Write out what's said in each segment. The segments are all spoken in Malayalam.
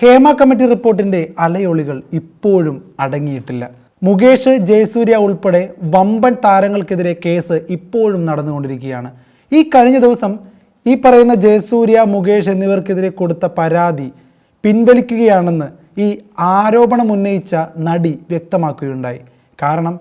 ഹേമ കമ്മിറ്റി റിപ്പോർട്ടിന്റെ അലയൊളികൾ ഇപ്പോഴും അടങ്ങിയിട്ടില്ല. മുകേഷ് ജയസൂര്യ ഉൾപ്പെടെ വമ്പൻ താരങ്ങൾക്കെതിരെ കേസ് ഇപ്പോഴും നടന്നുകൊണ്ടിരിക്കുകയാണ്. ഈ കഴിഞ്ഞ ദിവസം ഈ പറയുന്ന ജയസൂര്യ മുകേഷ് എന്നിവർക്കെതിരെ കൊടുത്ത പരാതി പിൻവലിക്കുകയാണെന്ന് ഈ ആരോപണം ഉന്നയിച്ച നടി വ്യക്തമാക്കുകയുണ്ടായി. കാരണം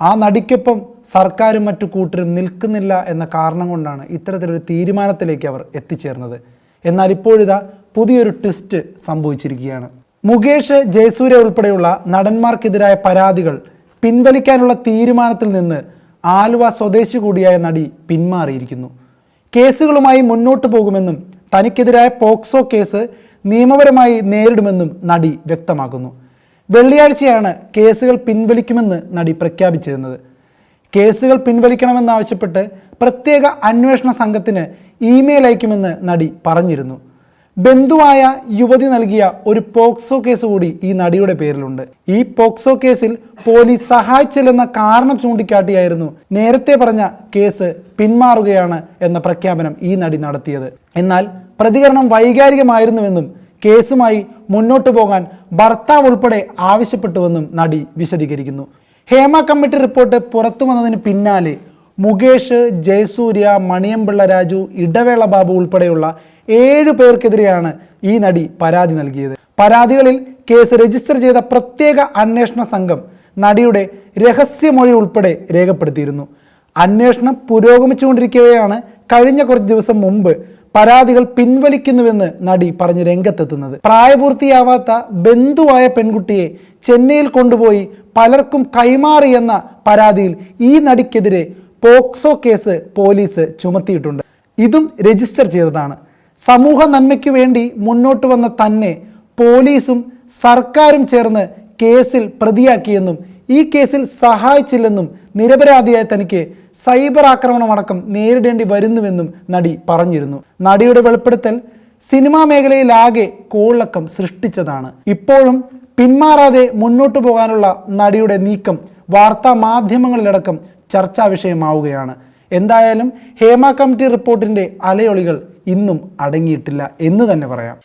ആ നടിക്കൊപ്പം സർക്കാരും മറ്റു കൂട്ടരും നിൽക്കുന്നില്ല എന്ന കാരണം കൊണ്ടാണ് ഇത്തരത്തിലൊരു തീരുമാനത്തിലേക്ക് അവർ എത്തിച്ചേർന്നത്. എന്നാൽ ഇപ്പോഴിതാ പുതിയൊരു ട്വിസ്റ്റ് സംഭവിച്ചിരിക്കുകയാണ്. മുകേഷ് ജയസൂര്യ ഉൾപ്പെടെയുള്ള നടന്മാർക്കെതിരായ പരാതികൾ പിൻവലിക്കാനുള്ള തീരുമാനത്തിൽ നിന്ന് ആലുവ സ്വദേശി കൂടിയായ നടി പിന്മാറിയിരിക്കുന്നു. കേസുകളുമായി മുന്നോട്ട് പോകുമെന്നും തനിക്കെതിരായ പോക്സോ കേസ് നിയമപരമായി നേരിടുമെന്നും നടി വ്യക്തമാക്കുന്നു. വെള്ളിയാഴ്ചയാണ് കേസുകൾ പിൻവലിക്കുമെന്ന് നടി പ്രഖ്യാപിച്ചിരുന്നത്. കേസുകൾ പിൻവലിക്കണമെന്നാവശ്യപ്പെട്ട് പ്രത്യേക അന്വേഷണ സംഘത്തിന് ഇമെയിൽ അയക്കുമെന്ന് നടി പറഞ്ഞിരുന്നു. ബന്ധുവായ യുവതി നൽകിയ ഒരു പോക്സോ കേസ് കൂടി ഈ നടിയുടെ പേരിലുണ്ട്. ഈ പോക്സോ കേസിൽ പോലീസ് സഹായിച്ചില്ലെന്ന കാരണം ചൂണ്ടിക്കാട്ടിയായിരുന്നു നേരത്തെ പറഞ്ഞ കേസ് പിന്മാറുകയാണ് എന്ന പ്രഖ്യാപനം ഈ നടി നടത്തിയത്. എന്നാൽ പ്രതികരണം വൈകാരികമായിരുന്നുവെന്നും കേസുമായി മുന്നോട്ടു പോകാൻ ഭർത്താവ് ഉൾപ്പെടെ ആവശ്യപ്പെട്ടുവെന്നും നടി വിശദീകരിക്കുന്നു. ഹേമ കമ്മിറ്റി റിപ്പോർട്ട് പുറത്തു വന്നതിന് പിന്നാലെ മുകേഷ് ജയസൂര്യ മണിയമ്പിള്ള രാജു ഇടവേള ബാബു ഉൾപ്പെടെയുള്ള ഏഴ് പേർക്കെതിരെയാണ് ഈ നടി പരാതി നൽകിയത്. പരാതികളിൽ കേസ് രജിസ്റ്റർ ചെയ്ത പ്രത്യേക അന്വേഷണ സംഘം നടിയുടെ രഹസ്യമൊഴി ഉൾപ്പെടെ രേഖപ്പെടുത്തിയിരുന്നു. അന്വേഷണം പുരോഗമിച്ചുകൊണ്ടിരിക്കുകയാണ്. കഴിഞ്ഞ കുറച്ച് ദിവസം മുമ്പ് പരാതികൾ പിൻവലിക്കുന്നുവെന്ന് നടി പറഞ്ഞ് രംഗത്തെത്തുന്നത്. പ്രായപൂർത്തിയാവാത്ത ബന്ധുവായ പെൺകുട്ടിയെ ചെന്നൈയിൽ കൊണ്ടുപോയി പലർക്കും കൈമാറിയെന്ന പരാതിയിൽ ഈ നടിക്കെതിരെ പോക്സോ കേസ് പോലീസ് ചുമത്തിയിട്ടുണ്ട്. ഇതും രജിസ്റ്റർ ചെയ്തതാണ്. സമൂഹ നന്മയ്ക്ക് വേണ്ടി മുന്നോട്ട് വന്ന തന്നെ പോലീസും സർക്കാരും ചേർന്ന് കേസിൽ പ്രതിയാക്കിയെന്നും ഈ കേസിൽ സഹായിച്ചില്ലെന്നും നിരപരാധിയായ തനിക്ക് സൈബർ ആക്രമണമടക്കം നേരിടേണ്ടി വരുന്നുവെന്നും നടി പറഞ്ഞിരുന്നു. നടിയുടെ വെളിപ്പെടുത്തൽ സിനിമാ മേഖലയിലാകെ കോളക്കം സൃഷ്ടിച്ചതാണ്. ഇപ്പോഴും പിന്മാറാതെ മുന്നോട്ടു പോകാനുള്ള നടിയുടെ നീക്കം വാർത്താ മാധ്യമങ്ങളിലടക്കം ചർച്ചാ വിഷയമാവുകയാണ്. എന്തായാലും ഹേമ കമ്മിറ്റി റിപ്പോർട്ടിന്റെ അലയൊളികൾ ഇന്നും അടങ്ങിയിട്ടില്ല എന്ന് തന്നെ പറയാം.